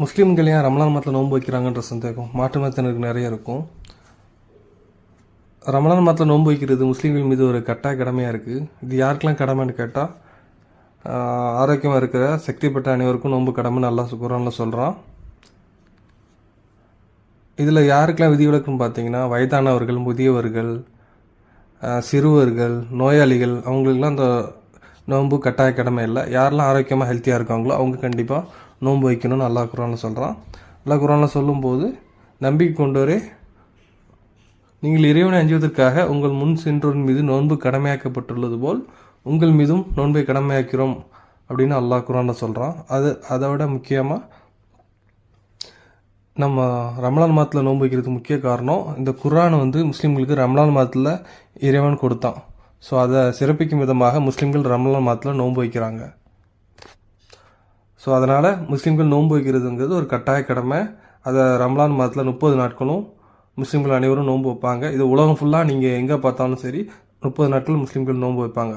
முஸ்லீம்கள் ஏன் ரமலான் மாதத்தில் நோன்பு வைக்கிறாங்கன்ற சந்தேகம் மாற்று மதத்தினருக்கு நிறைய இருக்கும். ரமலான் மாதத்தில் நோன்பு வைக்கிறது முஸ்லீம்கள் மீது ஒரு கட்டாய கடமையாக இருக்குது இது யாருக்கெல்லாம் கடமைன்னு கேட்டால் ஆரோக்கியமாக இருக்கிற சக்தி பெற்ற அனைவருக்கும் நோன்பு கடமைன்னு நல்லா குரானில் சொல்கிறான் இதில் யாருக்கெல்லாம் விதிவிலக்குன்னு பார்த்தீங்கன்னா வயதானவர்கள் முதியவர்கள் சிறுவர்கள் நோயாளிகள் அவங்களுக்குலாம் அந்த நோன்பு கட்டாய கடமை இல்லை. யாரெல்லாம் ஆரோக்கியமாக ஹெல்த்தியாக இருக்காங்களோ அவங்க கண்டிப்பாக நோன்பு வைக்கணும்னு அல்லாஹ் குரானில் சொல்கிறான் அல்லாஹ் குரானில் சொல்லும்போது நம்பிக்கை கொண்டவரே நீங்கள் இறைவனை அஞ்சுவதற்காக உங்கள் முன் சென்றோரின் மீது நோன்பு கடமையாக்கப்பட்டுள்ளது போல் உங்கள் மீதும் நோன்பை கடமையாக்கிறோம் அப்படின்னு அல்லாஹ் குரானில் சொல்கிறான் அது அதை விட முக்கியமாக நம்ம ரமலான் மாதத்தில் நோன்பு வைக்கிறதுக்கு முக்கிய காரணம் இந்த குரான் வந்து முஸ்லீம்களுக்கு ரமலான் மாதத்தில் இறைவன் கொடுத்தான். ஸோ அதை சிறப்பிக்கும் விதமாக முஸ்லீம்கள் ரமலான் மாதத்தில் நோன்பு வைக்கிறாங்க. ஸோ அதனால் முஸ்லீம்கள் நோன்பு வைக்கிறதுங்கிறது ஒரு கட்டாய கடமை. அதை ரம்லான் மாதத்தில் முப்பது நாட்களும் முஸ்லீம்கள் அனைவரும் நோன்பு வைப்பாங்க. இது உலகம் ஃபுல்லாக நீங்கள் எங்கே பார்த்தாலும் சரி முப்பது நாட்கள் முஸ்லீம்கள் நோன்பு வைப்பாங்க.